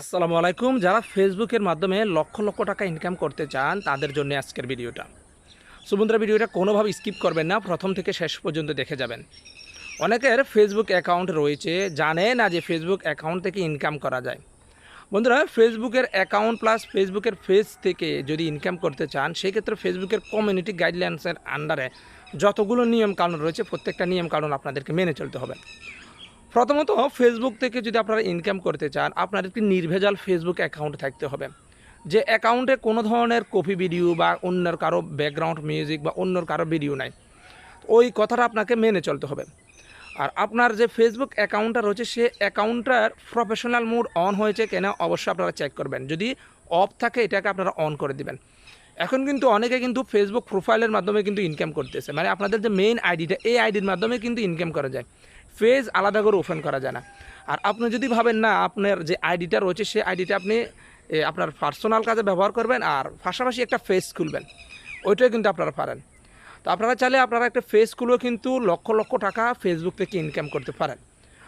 আসসালামু আলাইকুম। যারা ফেসবুকের মাধ্যমে লক্ষ লক্ষ টাকা ইনকাম করতে চান, তাদের জন্য আজকের ভিডিওটা। সুবন্ধুরা ভিডিওটা কোনোভাবে স্কিপ করবেন না, প্রথম থেকে শেষ পর্যন্ত দেখে যাবেন। অনেকের ফেসবুক অ্যাকাউন্ট রয়েছে জানে না যে ফেসবুক অ্যাকাউন্ট থেকে ইনকাম করা যায়। বন্ধুরা, ফেসবুকের অ্যাকাউন্ট প্লাস ফেসবুকের পেজ থেকে যদি ইনকাম করতে চান, সেক্ষেত্রে ফেসবুকের কমিউনিটি গাইডলাইন্সের আন্ডারে যতগুলো নিয়ম কানুন রয়েছে, প্রত্যেকটা নিয়ম কানুন আপনাদেরকে মেনে চলতে হবে। প্রথমত ফেসবুক থেকে যদি আপনারা ইনকাম করতে চান, আপনার একটি নির্ভেজাল ফেসবুক অ্যাকাউন্ট থাকতে হবে। যে অ্যাকাউন্টে কোনো ধরনের কপি ভিডিও বা অন্যের কারও ব্যাকগ্রাউন্ড মিউজিক বা অন্যর কারও ভিডিও নাই। ওই কথাটা আপনাকে মেনে চলতে হবে। আর আপনার যে ফেসবুক অ্যাকাউন্টটা রয়েছে, সে অ্যাকাউন্টটার প্রফেশনাল মুড অন হয়েছে কিনা অবশ্যই আপনারা চেক করবেন। যদি অফ থাকে, এটাকে আপনারা অন করে দিবেন। এখন কিন্তু অনেকে কিন্তু ফেসবুক প্রোফাইলের মাধ্যমে কিন্তু ইনকাম করতেছে। মানে আপনাদের যে মেইন আইডিটা এই আইডির মাধ্যমে কিন্তু ইনকাম করা যায়। ফেজ আলাদা করে ওপেন করা যায় না। আর আপনি যদি ভাবেন না, আপনার যে আইডিটা রয়েছে, সেই আইডিটা আপনি আপনার পার্সোনাল কাজে ব্যবহার করবেন আর পাশাপাশি একটা ফেস খুলবেন। ওইটাই কিন্তু আপনারা পারেন। তো আপনারা চাইলে আপনারা একটা ফেস খুলেও কিন্তু লক্ষ লক্ষ টাকা ফেসবুক থেকে ইনকাম করতে পারেন।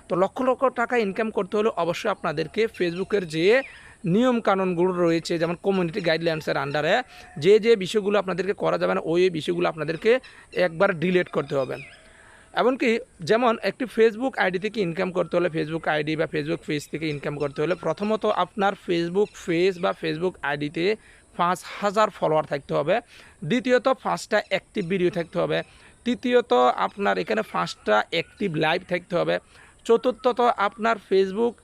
তো লক্ষ লক্ষ টাকা ইনকাম করতে হলে অবশ্যই আপনাদেরকে ফেসবুকের যে নিয়ম কানুনগুলো রয়েছে, যেমন কমিউনিটি গাইডলাইন্সের আন্ডারে যে যে বিষয়গুলো আপনাদেরকে করা যাবে না, ওই বিষয়গুলো আপনাদেরকে একবার ডিলেট করতে হবে। এমনকি যেমন একটি ফেসবুক আইডি থেকে ইনকাম করতে হলে ফেসবুক আইডি বা ফেসবুক পেজ থেকে ইনকাম করতে হলে প্রথমত আপনার ফেসবুক পেজ বা ফেসবুক আইডিতে পাঁচ হাজার ফলোয়ার থাকতে হবে। দ্বিতীয়ত পাঁচটা অ্যাক্টিভ ভিডিও থাকতে হবে। তৃতীয়ত আপনার এখানে পাঁচটা অ্যাক্টিভ লাইভ থাকতে হবে। চতুর্থত আপনার ফেসবুক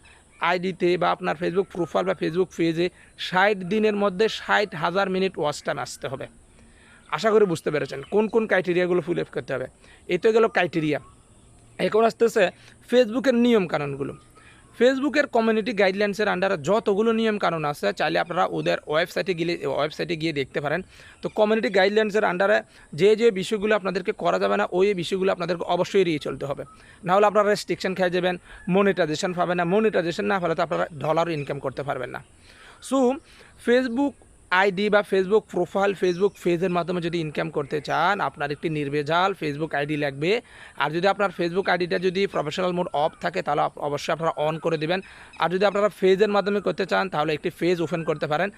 আইডিতে বা আপনার ফেসবুক প্রোফাইল বা ফেসবুক পেজে ষাট দিনের মধ্যে ষাট হাজার মিনিট ওয়াচ টাইম আসতে হবে। আশা করি বুঝতে পেরেছেন কোন কোন ক্রাইটেরিয়াগুলো ফিল আপ করতে হবে। এই তো গেল ক্রাইটেরিয়া এখন আসতেছে ফেসবুকের নিয়ম কানুনগুলো। ফেসবুকের কমিউনিটি গাইডলাইন্সের আন্ডারে যতগুলো নিয়ম কানুন আছে, চাইলে আপনারা ওদের ওয়েবসাইটে গেলে ওয়েবসাইটে গিয়ে দেখতে পারেন। তো কমিউনিটি গাইডলাইন্সের আন্ডারে যে যে বিষয়গুলো আপনাদেরকে করা যাবে না, ওই বিষয়গুলো আপনাদেরকে অবশ্যই এড়িয়ে চলতে হবে। নাহলে আপনারা রেস্ট্রিকশন খেয়ে যাবেন মনিটাইজেশন পাবেন না। মনিটাইজেশন না হলে তো আপনারা ডলার ইনকাম করতে পারবেন না। সো ফেসবুক আইডি বা ফেসবুক প্রোফাইল ফেসবুক পেজের মাধ্যমে যদি ইনকাম করতে চান, আপনার একটি নির্ভেজাল ফেসবুক আইডি লাগবে। আর যদি আপনার ফেসবুক আইডিটা যদি প্রফেশনাল মোড অফ থাকে, তাহলে অবশ্যই আপনারা অন করে দেবেন। আর যদি আপনারা ফেজের মাধ্যমে করতে চান, তাহলে একটি ফেজ ওপেন করতে পারেন।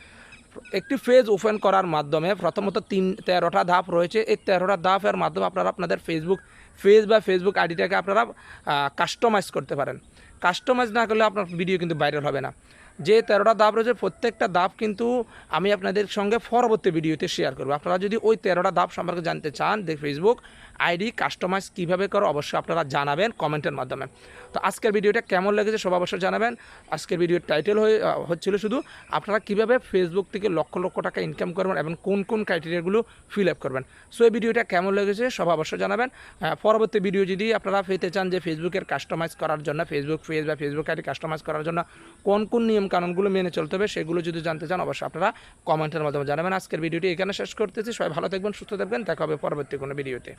একটি ফেজ ওপেন করার মাধ্যমে প্রথমত তিন, তেরোটা ধাপ রয়েছে। এই তেরোটা ধাপের মাধ্যমে আপনারা আপনাদের ফেসবুক পেজ বা ফেসবুক আইডিটাকে আপনারা কাস্টমাইজ করতে পারেন। কাস্টমাইজ না করলে আপনার ভিডিও কিন্তু ভাইরাল হবে না। যে তেরোটা ধাপ রয়েছে, প্রত্যেকটা ধাপ কিন্তু আমি আপনাদের সঙ্গে পরবর্তী ভিডিওতে শেয়ার করব। আপনারা যদি ওই তেরোটা ধাপ সম্পর্কে জানতে চান যে ফেসবুক আইডি কাস্টমাইজ কীভাবে করো, অবশ্যই আপনারা জানাবেন কমেন্টের মাধ্যমে। তো আজকের ভিডিওটা কেমন লেগেছে সব অবশ্যই জানাবেন। আজকের ভিডিওর টাইটেল হয়ে হচ্ছিল শুধু আপনারা কীভাবে ফেসবুক থেকে লক্ষ লক্ষ টাকা ইনকাম করবেন এবং কোন কোন ক্রাইটেরিয়াগুলো ফিল আপ করবেন। সো এই ভিডিওটা কেমন লেগেছে সব অবশ্যই জানাবেন। পরবর্তী ভিডিও যদি আপনারা পেতে চান যে ফেসবুকের কাস্টমাইজ করার জন্য ফেসবুক পেজ বা ফেসবুক আইডি কাস্টমাইজ করার জন্য, কোন কোন নিয়ম কানুনগুলো মেনে চলতে হবে, সেগুলো যদি জানতে চান অবশ্যই আপনারা কমেন্টের মাধ্যমে জানাবেন। আজকের ভিডিওটি এখানে শেষ করতেছি, সবাই ভালো থাকবেন, সুস্থ থাকবেন, দেখা হবে পরবর্তী কোনো ভিডিওতে।